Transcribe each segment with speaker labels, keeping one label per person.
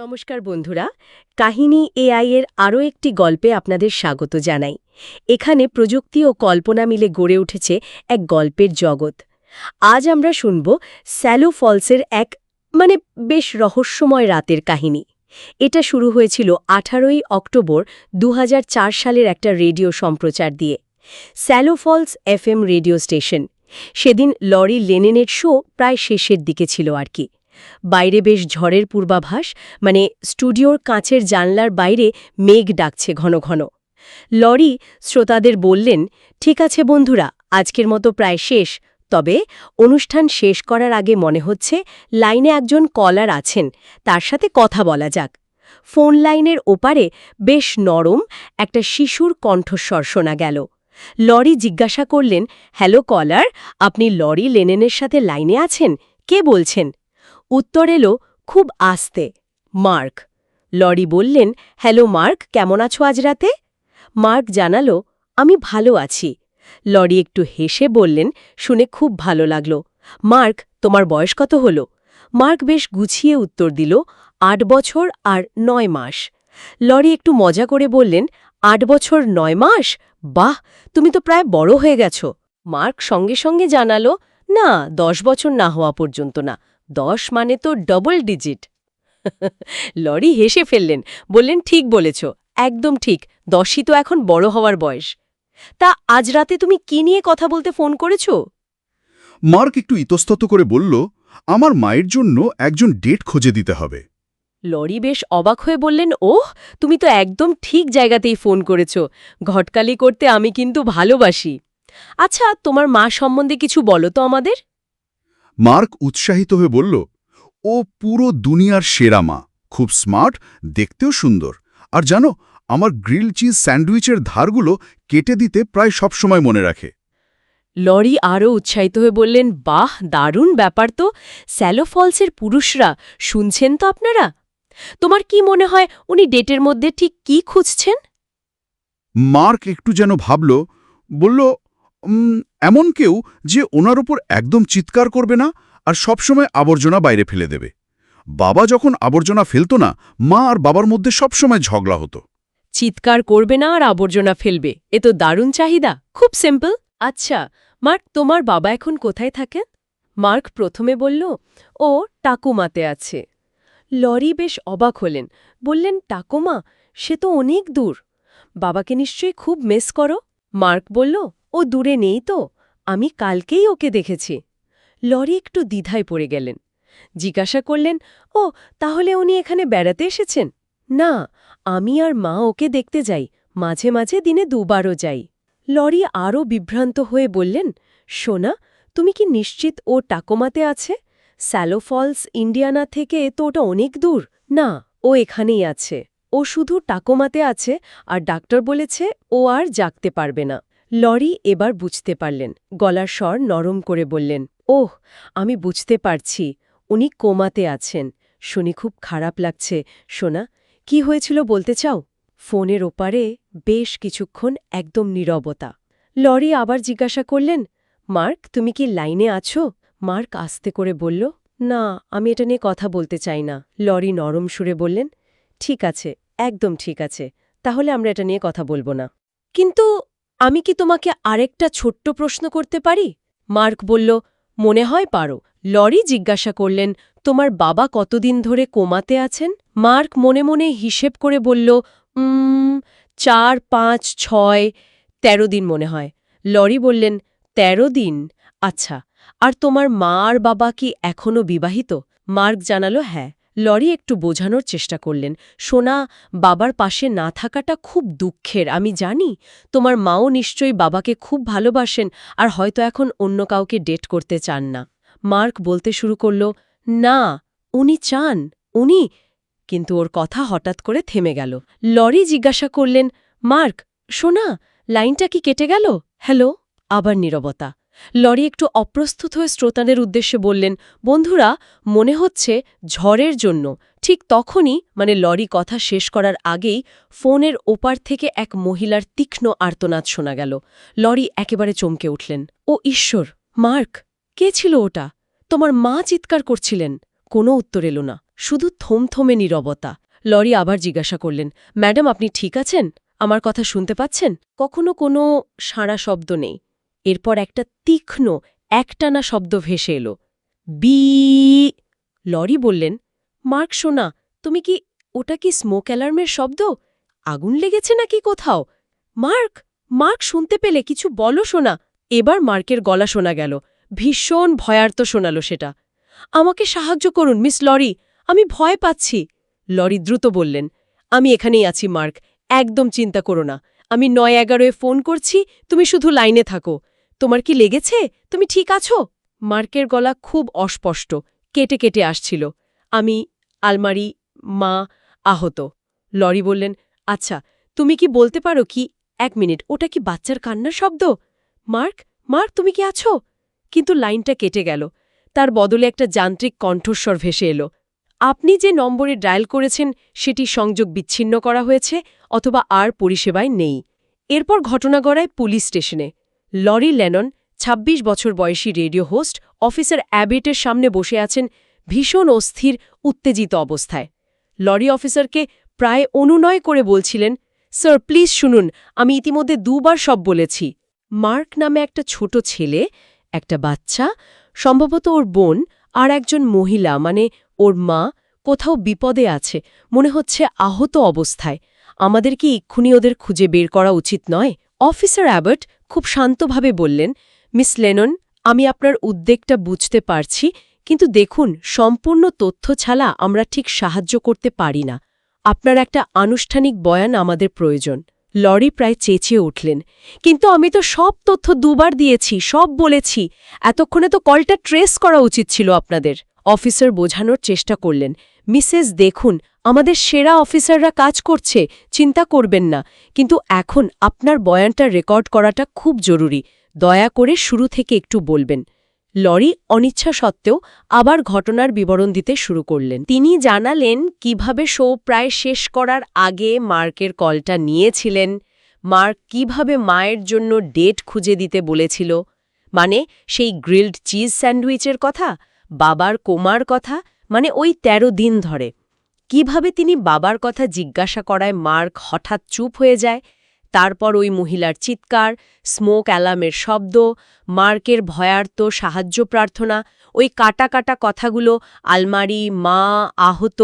Speaker 1: নমস্কার বন্ধুরা, কাহিনী এআই এর আরও একটি গল্পে আপনাদের স্বাগত জানাই। এখানে প্রযুক্তি ও কল্পনা মিলে গড়ে উঠেছে এক গল্পের জগৎ। আজ আমরা শুনব স্যালো ফলসের এক মানে বেশ রহস্যময় রাতের কাহিনী। এটা শুরু হয়েছিল আঠারোই অক্টোবর দু হাজার চার সালের একটা রেডিও সম্প্রচার দিয়ে, Sallow Falls FM radio station. সেদিন লরি লেনেনের শো প্রায় শেষের দিকে ছিল আর কি। বাইরে বেশ ঝড়ের পূর্বাভাস মানে স্টুডিওর কাঁচের জানলার বাইরে মেঘ ডাকছে ঘন ঘন। লরি শ্রোতাদের বললেন, ঠিক আছে বন্ধুরা, আজকের মতো প্রায় শেষ। তবে অনুষ্ঠান শেষ করার আগে মনে হচ্ছে লাইনে একজন কলার আছেন, তার সাথে কথা বলা যাক। ফোন লাইনের ওপারে বেশ নরম একটা শিশুর কণ্ঠস্বর শোনা গেল। লরি জিজ্ঞাসা করলেন, হ্যালো কলার, আপনি লরি লেনেনের সাথে লাইনে আছেন? কে বলছেন? উত্তর এলো, খুব আস্তে, মার্ক। লরি বললেন, হ্যালো মার্ক, কেমন আছো আজ রাতে? মার্ক জানালো, আমি ভালো আছি। লরি একটু হেসে বললেন, শুনে খুব ভালো লাগল। মার্ক, তোমার বয়স কত হল? মার্ক বেশ গুছিয়ে উত্তর দিল, আট বছর আর নয় মাস। লরি একটু মজা করে বললেন, আট বছর নয় মাস? বাহ, তুমি তো প্রায় বড় হয়ে গেছ। মার্ক সঙ্গে সঙ্গে জানালো, না, দশ বছর না হওয়া পর্যন্ত না। দশ মানে তো ডবল ডিজিট লরি হেসে ফেললেন বললেন ঠিক বলেছ একদম ঠিক দশই তো এখন বড় হওয়ার বয়স। তা আজ রাতে তুমি কি নিয়ে কথা বলতে ফোন করেছ?
Speaker 2: মার্ক একটু ইতস্তত করে বলল আমার মায়ের জন্য একজন ডেট খুঁজে দিতে হবে।
Speaker 1: লরি বেশ অবাক হয়ে বললেন ওহ তুমি তো একদম ঠিক জায়গাতেই ফোন করেছ ঘটকালি করতে আমি কিন্তু ভালোবাসি। আচ্ছা তোমার মা সম্বন্ধে কিছু বলো তো আমাদের?
Speaker 2: মার্ক উৎসাহিত হয়ে বলল ও পুরো দুনিয়ার সেরা মা। খুব স্মার্ট দেখতেও সুন্দর। আর জানো আমার গ্রিল চিজ স্যান্ডউইচের ধারগুলো কেটে দিতে প্রায় সবসময় মনে রাখে।
Speaker 1: লরি আরও উৎসাহিত হয়ে বললেন বাহ দারুণ ব্যাপার তো। স্যালো ফলসের পুরুষরা শুনছেন তো আপনারা? তোমার কি মনে হয় উনি ডেটের মধ্যে ঠিক কি খুঁজছেন?
Speaker 2: মার্ক একটু যেন ভাবল বলল "উম, এমন কেউ যে ওনার ওপর একদম চিৎকার করবে না আর সবসময় আবর্জনা বাইরে ফেলে দেবে। বাবা যখন আবর্জনা ফেলত না, মা আর বাবার মধ্যে সবসময় ঝগড়া হতো।
Speaker 1: চিৎকার করবে না আর আবর্জনা ফেলবে। এ তো দারুণ চাহিদা। খুব সিম্পল আচ্ছা মার্ক, তোমার বাবা এখন কোথায় থাকেন? মার্ক প্রথমে বলল, ও টাকুমাতে আছে। লরি বেশ অবাক হলেন। বললেন, টাকুমা, সে তো অনেক দূর। বাবাকে নিশ্চয়ই খুব মিস করো? মার্ক বলল ও দূরে নেই তো, আমি কালকেই ওকে দেখেছি। লরি একটু দ্বিধায় পড়ে গেলেন। জিজ্ঞাসা করলেন, ও, তাহলে উনি এখানে বেড়াতে এসেছেন? না, আমি আর মা ওকে দেখতে যাই, মাঝে মাঝে দিনে দুবারও যাই। লরি আরও বিভ্রান্ত হয়ে বললেন, সোনা, তুমি কি নিশ্চিত ও টাকোমাতে আছে? স্যালো ফলস, ইন্ডিয়ানা থেকে তো ওটা অনেক দূর। না, ও এখানেই আছে। ও শুধু টাকোমাতে আছে, আর ডাক্তার বলেছে ও আর জাগতে পারবে না। লরি এবার বুঝতে পারলেন, গলার স্বর নরম করে বললেন, ওহ, আমি বুঝতে পারছি, উনি কোমাতে আছেন, শুনি খুব খারাপ লাগছে, সোনা, কি হয়েছিল বলতে চাও? ফোনের ওপারে বেশ কিছুক্ষণ একদম নীরবতা। লরি আবার জিজ্ঞাসা করলেন, মার্ক, তুমি কি লাইনে আছো? মার্ক আস্তে করে বলল, না, আমি এটা নিয়ে কথা বলতে চাই না। লরি নরম সুরে বললেন, ঠিক আছে, একদম ঠিক আছে, তাহলে আমরা এটা নিয়ে কথা বলব না। কিন্তু আমি কি তোমাকে আরেকটা ছোট্ট প্রশ্ন করতে পারি? মার্ক বলল, মনে হয় পারো। লরি জিজ্ঞাসা করলেন, তোমার বাবা কতদিন ধরে কোমাতে আছেন? মার্ক মনে মনে হিসেব করে বলল চার, পাঁচ, ছয়, তেরো দিন মনে হয়। লরি বললেন, তেরো দিন? আচ্ছা আর তোমার মা আর বাবা কি এখনও বিবাহিত? মার্ক জানালো হ্যাঁ। লরি একটু বোঝানোর চেষ্টা করলেন, সোনা, বাবার পাশে না থাকাটা খুব দুঃখের, আমি জানি তোমার মাও নিশ্চয়ই বাবাকে খুব ভালোবাসেন আর হয়তো এখন অন্য কাউকে ডেট করতে চান না। মার্ক বলতে শুরু করল, না, উনি চান, উনি কিন্তু ওর কথা হঠাৎ করে থেমে গেল। লরি জিজ্ঞাসা করলেন, মার্ক শোনা লাইনটা কি কেটে গেল? হ্যালো? আবার নীরবতা লরি একটু অপ্রস্তুত হয়ে শ্রোতাদের উদ্দেশ্যে বললেন, বন্ধুরা, মনে হচ্ছে ঝড়ের জন্য। ঠিক তখনই মানে লরি কথা শেষ করার আগেই, ফোনের ওপার থেকে এক মহিলার তীক্ষ্ণ আর্তনাদ শোনা গেল। লরি একেবারে চমকে উঠলেন, ও ঈশ্বর, মার্ক, কে ছিল ওটা? তোমার মা চিৎকার করছিলেন। কোনো উত্তর এলো না, শুধু থমথমে নীরবতা। লরি আবার জিজ্ঞাসা করলেন, ম্যাডাম, আপনি ঠিক আছেন? আমার কথা শুনতে পাচ্ছেন? কখনো কোনো সাড়া শব্দ নেই। এরপর একটা তীক্ষ্ণ, একটানা শব্দ ভেসে এলো। বি লরি বললেন, মার্ক শোনা তুমি কি, ওটা কি স্মোক অ্যালার্মের শব্দ? আগুন লেগেছে নাকি কোথাও? মার্ক মার্ক শুনতে পেলে কিছু বলো শোনা এবার মার্কের গলা শোনা গেল। ভীষণ ভয়ার্ত শোনালো সেটা। আমাকে সাহায্য করুন, মিস লরি, আমি ভয় পাচ্ছি। লরি দ্রুত বললেন, আমি এখানেই আছি, মার্ক, একদম চিন্তা করো না। আমি নয় এগারোয় ফোন করছি, তুমি শুধু লাইনে থাকো। তোমার কি লেগেছে? তুমি ঠিক আছো? মার্কের গলা খুব অস্পষ্ট, কেটে কেটে আসছিল। আমি, আলমারি, মা, আহত। লরি বললেন আচ্ছা তুমি কি বলতে পারো কি? এক মিনিট, ওটা কি বাচ্চার কান্নার শব্দ? মার্ক মার্ক, তুমি কি আছো? কিন্তু লাইনটা কেটে গেল। তার বদলে একটা যান্ত্রিক কণ্ঠস্বর ভেসে এলো। আপনি যে নম্বরে ডায়াল করেছেন, সেটি সংযোগ বিচ্ছিন্ন করা হয়েছে, অথবা আর পরিষেবায় নেই। এরপর ঘটনা গড়ায় পুলিশ স্টেশনে। লরি লেনন ২৬ বছর বয়সী রেডিও হোস্ট অফিসার অ্যাবেটের সামনে বসে আছেন ভীষণ অস্থির উত্তেজিত অবস্থায়। লরি অফিসারকে প্রায় অনুনয় করে বলছিলেন, স্যার, প্লিজ শুনুন, আমি ইতিমধ্যে দুবার সব বলেছি। মার্ক নামে একটা ছোট ছেলে, একটা বাচ্চা, সম্ভবত ওর বোন আর একজন মহিলা মানে ওর মা, কোথাও বিপদে আছে, মনে হচ্ছে আহত অবস্থায়। আমাদের কি এক্ষুনি ওদের খুঁজে বের করা উচিত নয়? অফিসার অ্যাবার্ট খুব শান্তভাবে বললেন, মিস লেনন, আমি আপনার উদ্বেগটা বুঝতে পারছি, কিন্তু দেখুন, সম্পূর্ণ তথ্য ছাড়া আমরা ঠিক সাহায্য করতে পারি না। আপনার একটা আনুষ্ঠানিক বয়ান আমাদের প্রয়োজন। লরি প্রায় চেঁচিয়ে উঠলেন, কিন্তু আমি তো সব তথ্য দুবার দিয়েছি, সব বলেছি। এতক্ষণে তো কলটা ট্রেস করা উচিত ছিল আপনাদের। অফিসার বোঝানোর চেষ্টা করলেন মিসেস দেখুন, আমাদের সেরা অফিসাররা কাজ করছে, চিন্তা করবেন না। কিন্তু এখন আপনার বয়ানটা রেকর্ড করাটা খুব জরুরি। দয়া করে শুরু থেকে একটু বলবেন। লরি অনিচ্ছা সত্ত্বেও আবার ঘটনার বিবরণ দিতে শুরু করলেন। তিনি জানালেন, কীভাবে শো প্রায় শেষ করার আগে মার্কের কলটা নিয়েছিলেন, মার্ক কীভাবে মায়ের জন্য ডেট খুঁজে দিতে বলেছিল মানে সেই গ্রিল্ড চিজ স্যান্ডউইচের কথা, বাবার কোমার কথা মানে ওই ১৩ দিন ধরে। কীভাবে তিনি বাবার কথা জিজ্ঞাসা করায় মার্ক হঠাৎ চুপ হয়ে যায়, তারপর ওই মহিলার চিৎকার, স্মোক অ্যালার্মের শব্দ, মার্কের ভয়ার্ত সাহায্য প্রার্থনা, ওই কাটা কাটা কথাগুলো, আলমারি, মা, আহত,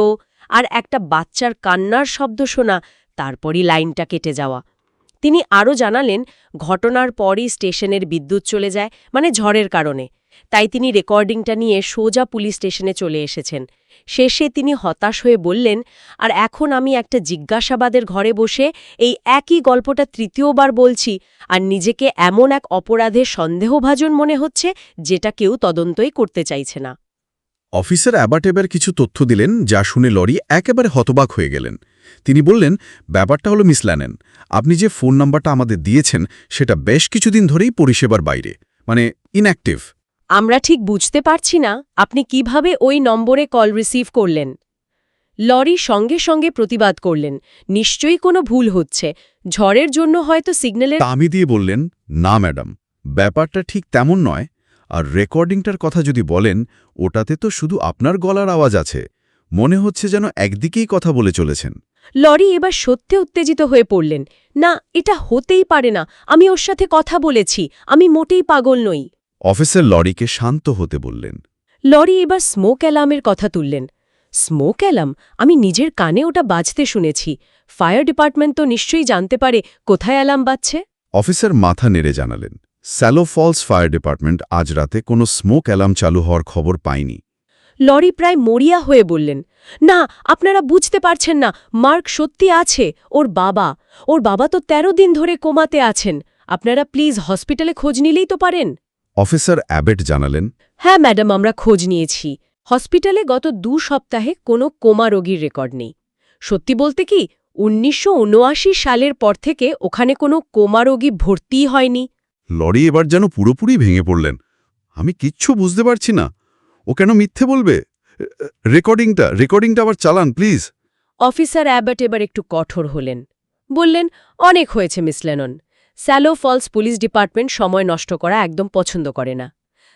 Speaker 1: আর একটা বাচ্চার কান্নার শব্দ শোনা, তারপরই লাইনটা কেটে যাওয়া। তিনি আরও জানালেন, ঘটনার পরই স্টেশনের বিদ্যুৎ চলে যায় মানে ঝড়ের কারণে। তাই তিনি রেকর্ডিংটা নিয়ে সোজা পুলিশ স্টেশনে চলে এসেছেন। শেষে তিনি হতাশ হয়ে বললেন, আর এখন আমি একটা জিজ্ঞাসাবাদের ঘরে বসে এই একই গল্পটা তৃতীয়বার বলছি, আর নিজেকে এমন এক অপরাধের সন্দেহভাজন মনে হচ্ছে যেটা কেউ তদন্তই করতে চাইছে না।
Speaker 2: অফিসার অ্যাবার্ট এবার কিছু তথ্য দিলেন, যা শুনে লরি একেবারে হতবাক হয়ে গেলেন। তিনি বললেন, ব্যাপারটা হলো মিস ল্যানেন, আপনি যে ফোন নাম্বারটা আমাদের দিয়েছেন, সেটা বেশ কিছুদিন ধরেই পরিষেবার বাইরে মানে ইনঅ্যাক্টিভ
Speaker 1: আমরা ঠিক বুঝতে পারছি না আপনি কীভাবে ওই নম্বরে কল রিসিভ করলেন। লরি সঙ্গে সঙ্গে প্রতিবাদ করলেন। নিশ্চয়ই কোনো ভুল হচ্ছে। ঝড়ের জন্য হয়তো সিগন্যালের
Speaker 2: আমি দিয়ে বললেন না ম্যাডাম ব্যাপারটা ঠিক তেমন নয়। আর রেকর্ডিংটার কথা যদি বলেন ওটাতে তো শুধু আপনার গলার আওয়াজ আছে। মনে হচ্ছে যেন একদিকেই কথা বলে চলেছেন।
Speaker 1: লরি এবার সত্যি উত্তেজিত হয়ে পড়লেন। না এটা হতেই পারে না। আমি ওর সাথে কথা বলেছি। আমি মোটেই পাগল নই।
Speaker 2: অফিসার লরিকে শান্ত হতে বললেন।
Speaker 1: লরি এবার স্মোক অ্যালার্মের কথা তুললেন। Smoke alarm? আমি নিজের কানে ওটা বাজতে শুনেছি। ফায়ার ডিপার্টমেন্ট তো নিশ্চয়ই জানতে পারে কোথায় অ্যালার্ম বাজছে।
Speaker 2: অফিসার মাথা নেড়ে জানালেন স্যালো ফলস ফায়ার ডিপার্টমেন্ট আজ রাতে কোনো স্মোক অ্যালার্ম চালু হওয়ার খবর পায়নি
Speaker 1: লরি প্রায় মরিয়া হয়ে বললেন না আপনারা বুঝতে পারছেন না মার্ক সত্যি আছে ওর বাবা। ওর বাবা তো ১৩ দিন ধরে কোমাতে আছেন। আপনারা প্লিজ হসপিটালে খোঁজ নিলেই তো পারেন।
Speaker 2: অফিসার অ্যাবেট জানালেন
Speaker 1: হ্যাঁ ম্যাডাম আমরা খোঁজ নিয়েছি। হসপিটালে গত দু সপ্তাহে কোনো কোমা রোগীর রেকর্ড নেই। সত্যি বলতে কি উনিশশো উনআশি সালের পর থেকে ওখানে কোনো কোমা রোগী ভর্তিই হয়নি।
Speaker 2: লরি এবার যেন পুরোপুরি ভেঙে পড়লেন। আমি কিচ্ছু বুঝতে পারছি না। ও কেন মিথ্যে বলবে? রেকর্ডিংটা রেকর্ডিংটা আবার চালান প্লিজ।
Speaker 1: অফিসার অ্যাবট এবার একটু কঠোর হলেন। বললেন অনেক হয়েছে Miss Lennon. Sallow Falls police department সময় নষ্ট করা একদম পছন্দ করে না।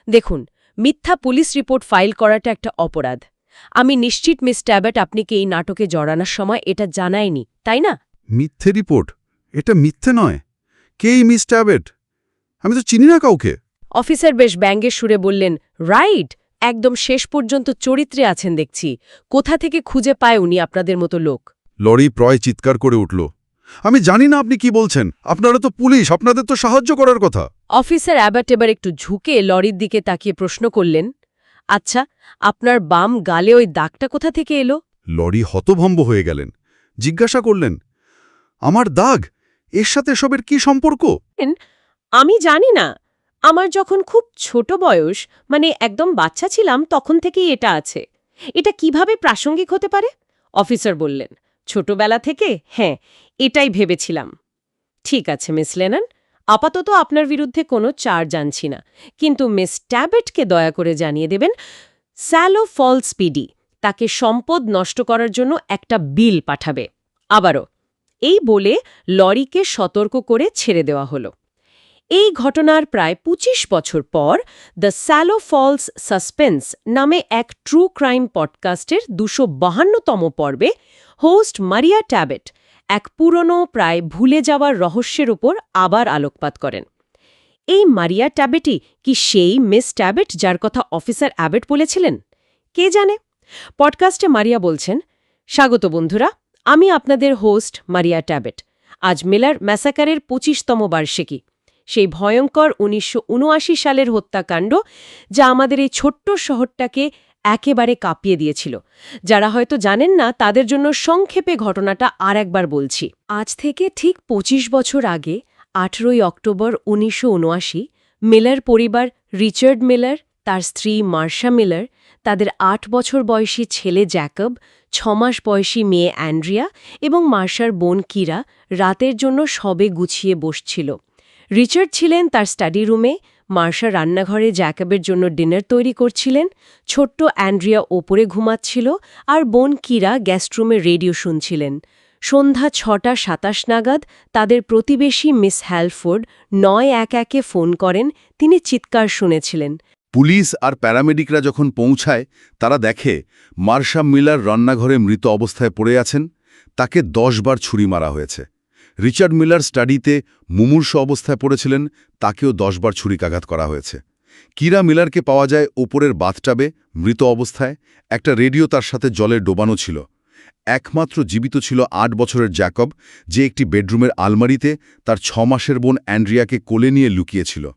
Speaker 1: দেখুন মিথ্যা পুলিশ রিপোর্ট ফাইল করাটা একটা অপরাধ। আমি নিশ্চিত মিস ট্যাবেট আপনিকে এই নাটকে জড়ানোর সময় এটা জানায়নি তাই না?
Speaker 2: মিথ্যে রিপোর্ট? এটা মিথ্যে নয়। কে মিস ট্যাবেট? আমি তো চিনি না কাউকে।
Speaker 1: অফিসার বেশ ব্যঙ্গের সুরে বললেন রাইট একদম শেষ পর্যন্ত চরিত্রে আছেন দেখছি। কোথা থেকে খুঁজে পায় উনি আপনাদের মতো লোক?
Speaker 2: লরি প্রয় চিৎকার করে উঠল। আমি জানি না আপনি কি বলছেন। আপনারা তো পুলিশ আপনাদের তো সাহায্য করার কথা।
Speaker 1: অফিসার অ্যাবাট এবার একটু ঝুঁকে লরির দিকে তাকিয়ে প্রশ্ন করলেন আচ্ছা আপনার বাম গালে ওই দাগটা কোথা থেকে এলো?
Speaker 2: লরি হতভম্ব হয়ে গেলেন। জিজ্ঞাসা করলেন আমার দাগ? এর সাথে এসবের কি সম্পর্ক?
Speaker 1: আমি জানি না। আমার যখন খুব ছোট বয়স মানে একদম বাচ্চা ছিলাম তখন থেকেই এটা আছে। এটা কীভাবে প্রাসঙ্গিক হতে পারে? অফিসার বললেন ছোটবেলা থেকে? হ্যাঁ এটাই ভেবেছিলাম। ঠিক আছে, মিস লেনন, আপাতত আপনার বিরুদ্ধে কোনো চার জানছি না। কিন্তু মিস ট্যাবেটকে দয়া করে জানিয়ে দেবেন, স্যালো ফল স্পিডি তাকে সম্পদ নষ্ট করার জন্য একটা বিল পাঠাবে। আবারও, এই বলে লরিকে সতর্ক করে ছেড়ে দেওয়া হলো। এই ঘটনার প্রায় ২৫ বছর পর দ্য স্যালো ফলস সাসপেন্স নামে এক ট্রু ক্রাইম পডকাস্টের দুশো বাহান্নতম পর্বে হোস্ট মারিয়া ট্যাবেট এক পুরনো, প্রায় ভুলে যাওয়ার রহস্যের উপর আবার আলোকপাত করেন। এই মারিয়া ট্যাবেটই কি সেই মিস ট্যাবেট যার কথা অফিসার অ্যাবেট বলেছিলেন? কে জানে? পডকাস্টে মারিয়া বলছেন, স্বাগত বন্ধুরা, আমি আপনাদের হোস্ট মারিয়া ট্যাবেট। আজ মিলার ম্যাসাকারের পঁচিশতম বার্ষিকী। সেই ভয়ঙ্কর উনিশশো উনআশি সালের হত্যাকাণ্ড যা আমাদের এই ছোট্ট শহরটাকে একেবারে কাঁপিয়ে দিয়েছিল। যারা হয়তো জানেন না, তাদের জন্য সংক্ষেপে ঘটনাটা আর একবার বলছি। আজ থেকে ঠিক ২৫ বছর আগে, আঠেরোই অক্টোবর উনিশশো ঊনআশি মিলার পরিবার রিচার্ড মিলার, তার স্ত্রী মার্শা মিলার, তাদের আট বছর বয়সী ছেলে জ্যাকব ছমাস বয়সী মেয়ে অ্যান্ড্রিয়া এবং মার্শার বোন কিরা রাতের জন্য সবে গুছিয়ে বসছিল। রিচার্ড ছিলেন তার স্টাডি রুমে, মার্শা রান্নাঘরে জ্যাকবের জন্য ডিনার তৈরি করছিলেন, ছোট্ট অ্যান্ড্রিয়া ওপরে ঘুমাচ্ছিল, আর বোন কিরা গ্যাস্টরুমে রেডিও শুনছিলেন। সন্ধ্যা ছটা সাতাশ নাগাদ তাদের প্রতিবেশী মিস হ্যালফোর্ড নয় এক একে ফোন করেন, তিনি চিৎকার শুনেছিলেন।
Speaker 2: পুলিশ আর প্যারামেডিকরা যখন পৌঁছায়, তারা দেখে মার্শা মিলার রান্নাঘরে মৃত অবস্থায় পড়ে আছেন, তাকে দশবার ছুরি মারা হয়েছে। রিচার্ড মিলার স্টাডিতে মুমূর্ষ অবস্থায় পড়েছিলেন, তাকেও দশবার ছুরিকাঘাত করা হয়েছে। কিরা মিলারকে পাওয়া যায় ওপরের বাথটাবে, মৃত অবস্থায়। একটা রেডিও তার সাথে জলে ডোবানো ছিল। একমাত্র জীবিত ছিল আট বছরের জ্যাকব, যে একটি বেডরুমের আলমারিতে তার ছ মাসের বোন অ্যান্ড্রিয়াকে কোলে নিয়ে লুকিয়েছিল।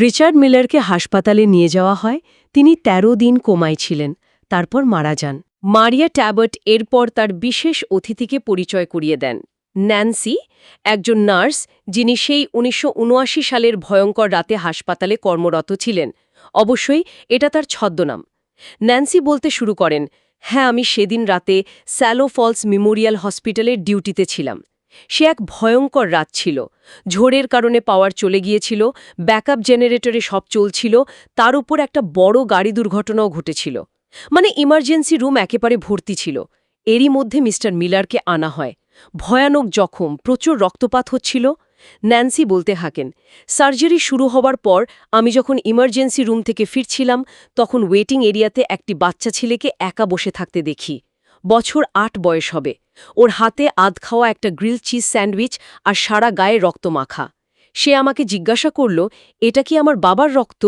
Speaker 1: রিচার্ড মিলারকে হাসপাতালে নিয়ে যাওয়া হয়। তিনি ১৩ দিন কোমায় ছিলেন, তারপর মারা যান। মারিয়া ট্যাবট এরপর তার বিশেষ অতিথিকে পরিচয় করিয়ে দেন। ন্যান্সি, একজন নার্স, যিনি সেই উনিশশো উনআশি সালের ভয়ঙ্কর রাতে হাসপাতালে কর্মরত ছিলেন। অবশ্যই এটা তার ছদ্মনাম। ন্যান্সি বলতে শুরু করেন হ্যাঁ আমি সেদিন রাতে স্যালো ফলস মেমোরিয়াল হসপিটালের ডিউটিতে ছিলাম। সে এক ভয়ঙ্কর রাত ছিল। ঝড়ের কারণে পাওয়ার চলে গিয়েছিল, ব্যাকআপ জেনারেটরে সব চলছিল, তার উপর একটা বড় গাড়ি দুর্ঘটনাও ঘটেছিল। মানে ইমার্জেন্সি রুম একেবারে ভর্তি ছিল। এরই মধ্যে মিস্টার মিলারকে আনা হয়। ভয়ানক জখম, প্রচুর রক্তপাত হচ্ছিল। ন্যান্সি বলতে হাকেন, সার্জারি শুরু হবার পর আমি যখন ইমার্জেন্সি রুম থেকে ফিরছিলাম, তখন ওয়েটিং এরিয়াতে একটি বাচ্চা ছেলেকে একা বসে থাকতে দেখি। বছর আট বয়স হবে। ওর হাতে আধ খাওয়া একটা গ্রিল চিজ স্যান্ডউইচ আর সারা গায়ে রক্ত মাখা। সে আমাকে জিজ্ঞাসা করল, এটা কি আমার বাবার রক্ত?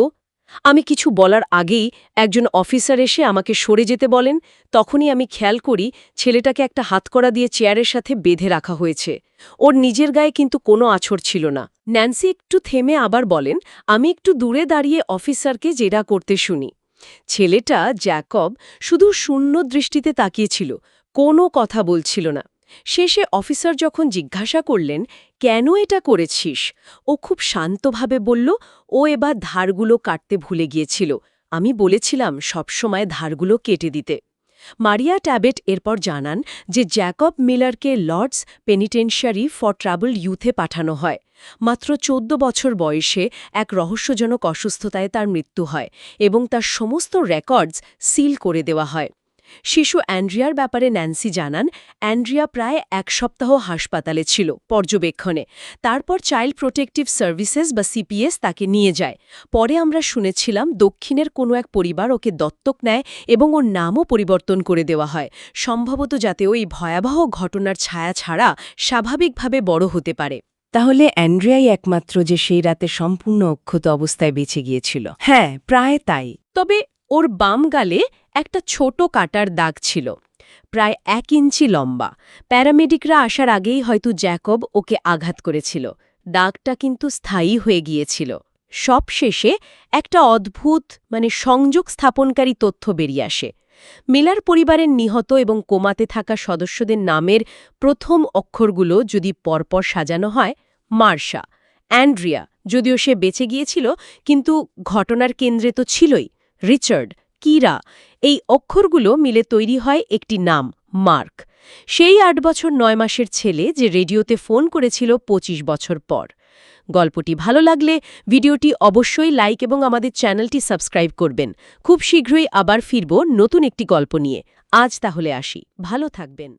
Speaker 1: আমি কিছু বলার আগেই একজন অফিসার এসে আমাকে সরে যেতে বলেন। তখনই আমি খেয়াল করি ছেলেটাকে একটা হাতকড়া দিয়ে চেয়ারের সাথে বেঁধে রাখা হয়েছে। ওর নিজের গায়ে কিন্তু কোনো আছর ছিল না। ন্যান্সি একটু থেমে আবার বলেন, আমি একটু দূরে দাঁড়িয়ে অফিসারকে জেরা করতে শুনি। ছেলেটা জ্যাকব শুধু শূন্য দৃষ্টিতে তাকিয়েছিল, কোনো কথা বলছিল না। শেষে অফিসার যখন জিজ্ঞাসা করলেন, কেন এটা করেছিস? ও খুব শান্তভাবে বলল, ও এবার ধারগুলো কাটতে ভুলে গিয়েছিল। আমি বলেছিলাম সবসময় ধারগুলো কেটে দিতে। মারিয়া ট্যাবেট এরপর জানান যে জ্যাকব মিলারকে লর্ডস পেনিটেনশিয়ারি ফর ট্রাবল ইউথে পাঠানো হয়। মাত্র চোদ্দ বছর বয়সে এক রহস্যজনক অসুস্থতায় তার মৃত্যু হয় এবং তার সমস্ত রেকর্ডস সিল করে দেওয়া হয়। শিশু অ্যান্ড্রিয়ার ব্যাপারে ন্যান্সি জানান, অ্যান্ড্রিয়া প্রায় এক সপ্তাহ হাসপাতালে ছিল পর্যবেক্ষণে। তারপর চাইল্ড প্রোটেক্টিভ সার্ভিসেস বা সিপিএস তাকে নিয়ে যায়। পরে আমরা শুনেছিলাম দক্ষিণের কোনো এক পরিবার ওকে দত্তক নেয় এবং ওর নামও পরিবর্তন করে দেওয়া হয়। সম্ভবত যাতে ওই ভয়াবহ ঘটনার ছায়া ছাড়া স্বাভাবিকভাবে বড় হতে পারে।
Speaker 3: তাহলে অ্যান্ড্রিয়াই একমাত্র যে সেই রাতে সম্পূর্ণ অক্ষত অবস্থায় বেঁচে গিয়েছিল। হ্যাঁ প্রায় তাই।
Speaker 1: তবে ওর বাম গালে একটা ছোট কাটার দাগ ছিল, প্রায় এক ইঞ্চি লম্বা। প্যারামেডিকরা আসার আগেই হয়তো জ্যাকব ওকে আঘাত করেছিল। দাগটা কিন্তু স্থায়ী হয়ে গিয়েছিল। সবশেষে একটা অদ্ভুত মানে সংযোগ স্থাপনকারী তথ্য বেরিয়ে আসে। মিলার পরিবারের নিহত এবং কোমাতে থাকা সদস্যদের নামের প্রথম অক্ষরগুলো যদি পরপর সাজানো হয়, মার্শা। অ্যান্ড্রিয়া, যদিও সে বেঁচে গিয়েছিল, কিন্তু ঘটনার কেন্দ্রে তো ছিলই। রিচার্ড কিরা। এই অক্ষরগুলো মিলে তৈরি হয় একটি নাম, মার্ক। সেই আট বছর নয় মাসের ছেলে যে রেডিওতে ফোন করেছিল ২৫ বছর পর। গল্পটি ভালো লাগলে ভিডিওটি অবশ্যই লাইক এবং আমাদের চ্যানেলটি সাবস্ক্রাইব করবেন। খুব শীঘ্রই আবার ফিরব নতুন একটি গল্প নিয়ে। আজ তাহলে আসি। ভালো থাকবেন।